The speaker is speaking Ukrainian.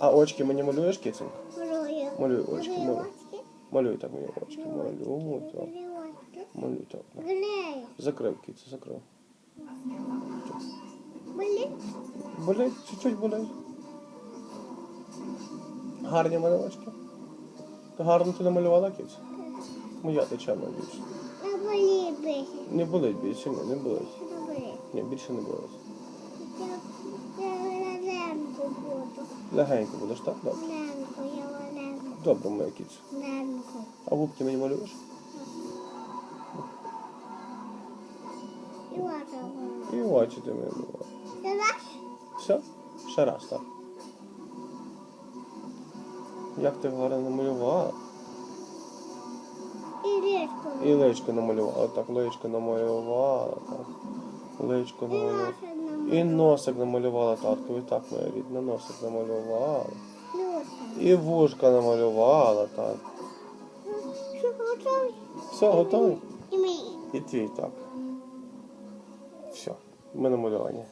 А очки мені малюєш, киценька? Малюю. Малюй очки, малюй. Малюй так мені очки. Малюй так. Малюй так. Глей. Закрив кицю, закрив. Болить? Болить, чуть-чуть болить. Гарні очки. Ти гарно ти намалювала кицю? Моя течена більше. Не болить більше. Не болить більше, ні, не болить. Не болить. Ні, більше не болить. Легенько будеш, так? Добре. Легенько, я легенько. Добре, моя кицю. Легенько. А губки мені малюєш? І вона. І очі ти мені малюєш. Ти бачиш? Все? Ще раз, так. Як ти гарно намалювала? І річку. І личко намалювала. Так, личко намалювала, так. Личко намалювала. І носик намалювала таткові, так, моя рідна, носик намалювала. І вушка намалювала, так. Все, готовий? І твій так. Все, ми намалювання.